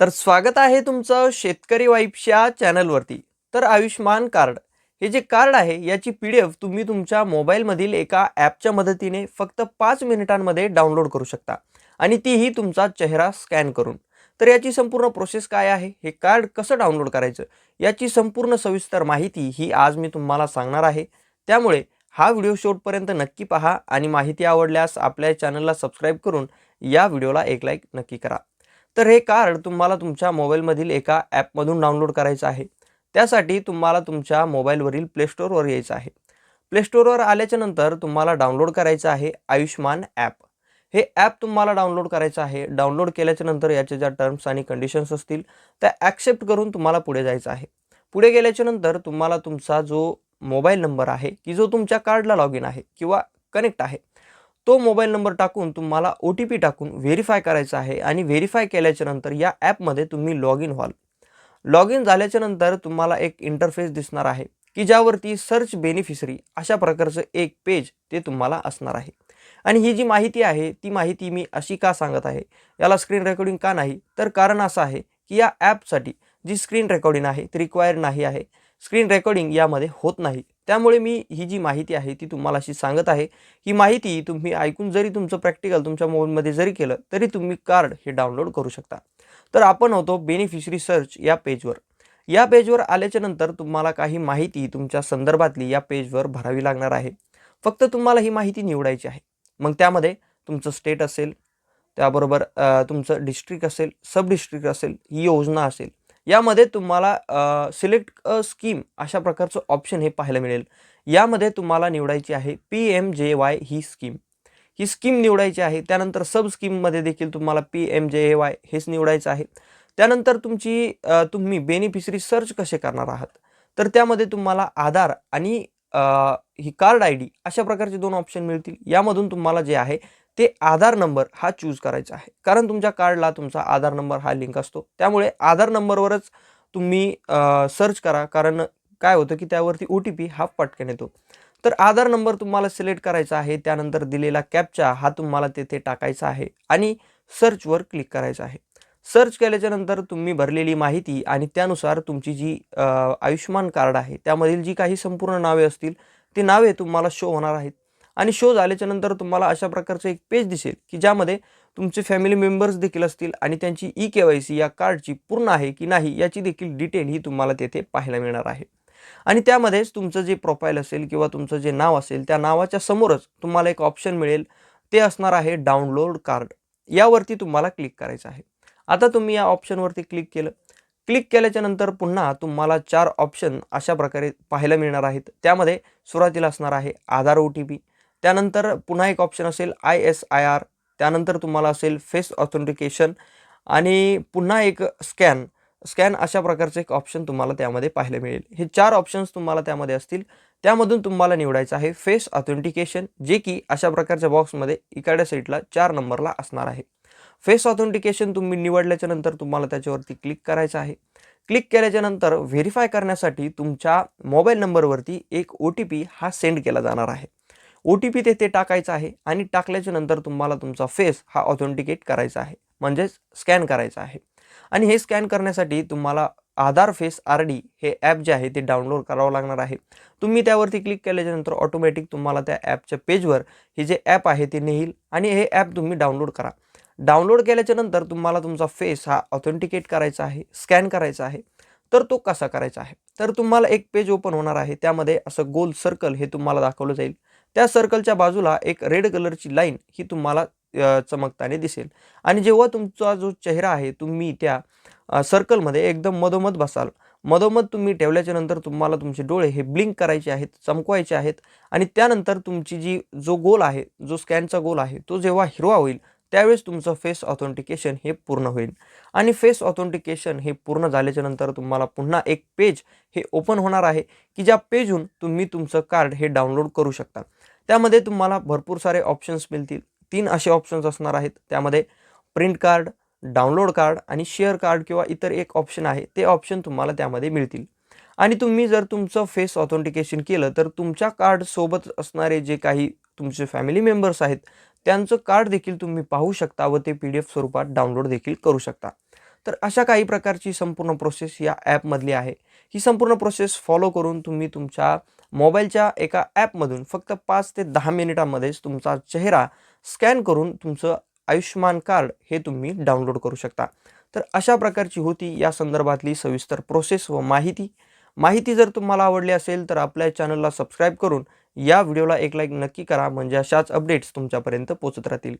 तर स्वागत आहे तुमचं शेतकरी वाईफच्या चॅनलवरती. तर आयुष्मान कार्ड हे जे कार्ड आहे याची पी डी एफ तुम्ही तुमच्या मोबाईलमधील एका ॲपच्या मदतीने फक्त पाच मिनिटांमध्ये डाउनलोड करू शकता आणि तीही तुमचा चेहरा स्कॅन करून. तर याची संपूर्ण प्रोसेस काय आहे? हे कार्ड कसं डाउनलोड करायचं? याची संपूर्ण सविस्तर माहिती ही आज मी तुम्हाला सांगणार आहे. त्यामुळे हा व्हिडिओ शेवटपर्यंत नक्की पहा आणि माहिती आवडल्यास आपल्या चॅनलला सबस्क्राईब करून या व्हिडिओला एक लाईक नक्की करा. तर हे कार्ड तुम्हाला तुमच्या मोबाईलमधील एका ॲपमधून डाउनलोड करायचं आहे. त्यासाठी तुम्हाला तुमच्या मोबाईलवरील प्लेस्टोरवर यायचं आहे. प्लेस्टोरवर आल्याच्यानंतर तुम्हाला डाउनलोड करायचं आहे आयुष्मान ॲप. हे ॲप तुम्हाला डाउनलोड करायचं आहे. डाउनलोड केल्याच्यानंतर याच्या ज्या टर्म्स आणि कंडिशन्स असतील त्या ॲक्सेप्ट करून तुम्हाला पुढे जायचं आहे. पुढे गेल्याच्यानंतर तुम्हाला तुमचा जो मोबाईल नंबर आहे की जो तुमच्या कार्डला लॉग इन आहे किंवा कनेक्ट आहे तो मोबाईल नंबर टाकून तुम्हाला ओ टी पी टाकून व्हेरीफाय करायचा आहे आणि व्हेरीफाय केल्याच्यानंतर या ॲपमध्ये तुम्ही लॉग इन व्हाल. लॉग इन झाल्याच्यानंतर तुम्हाला एक इंटरफेस दिसणार आहे की ज्यावरती सर्च बेनिफिशरी अशा प्रकारचं एक पेज ते तुम्हाला असणार आहे. आणि ही जी माहिती आहे ती माहिती मी अशी का सांगत आहे? याला स्क्रीन रेकॉर्डिंग का नाही? तर कारण असं आहे की या ॲपसाठी जी स्क्रीन रेकॉर्डिंग आहे ती रिक्वायर्ड नाही आहे. स्क्रीन रेकॉर्डिंग यामध्ये होत नाही. त्यामुळे मी ही जी माहिती आहे ती तुम्हाला अशी सांगत आहे. ही माहिती तुम्ही ऐकून जरी तुमचं प्रॅक्टिकल तुमच्या मोबाईलमध्ये जरी केलं तरी तुम्ही कार्ड हे डाउनलोड करू शकता. तर आपण होतो बेनिफिशरी सर्च या पेजवर या पेजवर आल्याच्यानंतर तुम्हाला काही माहिती तुमच्या संदर्भातली या पेजवर भरावी लागणार आहे. फक्त तुम्हाला ही माहिती निवडायची आहे. मग त्यामध्ये तुमचं स्टेट असेल त्याबरोबर तुमचं डिस्ट्रिक्ट असेल सब डिस्ट्रिक्ट असेल ही योजना असेल. यामध्ये तुम्हाला सिलेक्ट अ स्कीम अशा प्रकारचं ऑप्शन हे पाहायला मिळेल. यामध्ये तुम्हाला निवडायची आहे पी एम जे वाय ही स्कीम ही स्कीम निवडायची आहे. त्यानंतर सब स्कीममध्ये देखील तुम्हाला पी एम जे ए वाय हेच निवडायचं आहे. त्यानंतर तुमची तुम्ही बेनिफिशरी सर्च कसे करणार आहात? तर त्यामध्ये तुम्हाला आधार आणि ही कार्ड आय डी अशा प्रकारचे दोन ऑप्शन मिळतील. यामधून तुम्हाला जे आहे ते आधार नंबर हा चूज करायचा आहे. कारण तुमच्या कार्डला तुमचा आधार नंबर हा लिंक असतो. त्यामुळे आधार नंबरवरच तुम्ही सर्च करा. कारण काय होतं की त्यावरती ओ टी पी हा पटकन येतो. तर आधार नंबर तुम्हाला सिलेक्ट करायचा आहे. त्यानंतर दिलेला कॅपचा हा तुम्हाला तेथे टाकायचा आहे. आणि सर्चवर क्लिक करायचं आहे. सर्च केल्याच्यानंतर तुम्ही भरलेली माहिती आणि त्यानुसार तुमची जी आयुष्यमान आयुष्मान कार्ड आहे त्यामधील जी काही संपूर्ण नावे असतील ती नावे तुम्हाला शो होणार आहेत. आणि शो झाल्याच्यानंतर तुम्हाला अशा प्रकारचं एक पेज दिसेल की ज्यामध्ये तुमचे फॅमिली मेंबर्स देखील असतील आणि त्यांची ई के वाय सी या कार्डची पूर्ण आहे की नाही याची देखील डिटेल ही तुम्हाला तेथे पाहायला मिळणार आहे. आणि त्यामध्येच तुमचं जे प्रोफाईल असेल किंवा तुमचं जे नाव असेल त्या नावाच्या समोरच तुम्हाला एक ऑप्शन मिळेल. ते असणार आहे डाउनलोड कार्ड यावरती तुम्हाला क्लिक करायचं आहे. आता तुम्ही या ऑप्शनवरती क्लिक केलं. क्लिक केल्याच्यानंतर पुन्हा तुम्हाला चार ऑप्शन अशा प्रकारे पाहायला मिळणार आहेत. त्यामध्ये सुरुवातीला असणार आहे आधार ओ टी पी त्यानंतर पुन्हा एक ऑप्शन असेल आय एस आय आर त्यानंतर तुम्हाला असेल फेस ऑथेंटिकेशन आणि पुन्हा एक स्कॅन स्कॅन अशा प्रकारचं एक ऑप्शन तुम्हाला त्यामध्ये पाहायला मिळेल. हे चार ऑप्शन्स तुम्हाला त्यामध्ये असतील. त्यामधून तुम्हाला निवडायचं आहे फेस ऑथेंटिकेशन जे की अशा प्रकारच्या बॉक्समध्ये इकडच्या साईडला चार नंबरला असणार आहे. फेस ऑथेंटिकेशन तुम्ही निवडल्याच्या नंतर तुम्हाला त्याच्यावरती क्लिक करायचं आहे. क्लिक केल्याच्यानंतर व्हेरीफाय करण्यासाठी तुमच्या मोबाईल नंबरवरती एक ओ टी पी हा सेंड केला जाणार आहे. ओ टी पी तेथे टाकायचा आहे आणि टाकल्याच्या नंतर तुम्हाला तुमचा फेस हा ऑथेंटिकेट करायचा आहे. म्हणजेच स्कॅन करायचा आहे. आणि हे स्कॅन करण्यासाठी तुम्हाला आधार फेस आर डी हे ॲप जे आहे ते डाउनलोड करावं लागणार आहे. तुम्ही त्यावरती क्लिक केल्याच्यानंतर ऑटोमॅटिक तुम्हाला त्या ॲपच्या पेजवर हे जे ॲप आहे ते नेईल आणि हे ॲप तुम्ही डाउनलोड करा. डाउनलोड केल्याच्यानंतर तुम्हाला तुमचा फेस हा ऑथेंटिकेट करायचा आहे स्कॅन करायचा आहे. तर तो कसा करायचा आहे? तर तुम्हाला एक पेज ओपन होणार आहे. त्यामध्ये असं गोल सर्कल हे तुम्हाला दाखवलं जाईल. त्या सर्कलच्या बाजूला एक रेड कलरची लाईन ही तुम्हाला चमकताना दिसेल. आणि जेव्हा तुमचा जो चेहरा आहे तुम्ही त्या सर्कलमध्ये एकदम मधोमध बसाल. मधोमध तुम्ही ठेवल्याच्या नंतर तुम्हाला तुमचे डोळे हे ब्लिंक करायचे आहेत चमकवायचे आहेत. आणि त्यानंतर तुमची जी जो गोल आहे जो स्कॅनचा गोल आहे तो जेव्हा हिरवा होईल त्यावेळेस तुमचं फेस ऑथेंटिकेशन हे पूर्ण होईल. आणि फेस ऑथेंटिकेशन हे पूर्ण झाल्याच्यानंतर तुम्हाला पुन्हा एक पेज हे ओपन होणार आहे की ज्या पेजहून तुम्ही तुमचं कार्ड हे डाउनलोड करू शकता. त्यामध्ये तुम्हाला भरपूर सारे ऑप्शन्स मिळतील. तीन असे ऑप्शन्स असणार आहेत. त्यामध्ये प्रिंट कार्ड डाउनलोड कार्ड आणि शेअर कार्ड किंवा इतर एक ऑप्शन आहे. ते ऑप्शन तुम्हाला त्यामध्ये मिळतील. आणि तुम्ही जर तुमचं फेस ऑथेंटिकेशन केलं तर तुमच्या कार्डसोबत असणारे जे काही तुमचे फॅमिली मेंबर्स आहेत त्यांचं कार्ड देखील तुम्ही पाहू शकता व ते पी डी एफ स्वरूपात डाउनलोड देखील करू शकता. तर अशा काही प्रकारची संपूर्ण प्रोसेस या ॲपमधली आहे. ही संपूर्ण प्रोसेस फॉलो करून तुम्ही तुमच्या मोबाईलच्या एका ॲपमधून फक्त पाच ते दहा मिनिटांमध्येच तुमचा चेहरा स्कॅन करून तुमचं आयुष्यमान कार्ड हे तुम्ही डाउनलोड करू शकता. तर अशा प्रकारची होती या संदर्भातली सविस्तर प्रोसेस व माहिती. माहिती जर तुम्हाला आवडली असेल तर आपल्या चॅनलला सबस्क्राईब करून या व्हिडिओला एक लाईक नक्की करा म्हणजे अशाच अपडेट्स तुमच्यापर्यंत पोचत राहतील.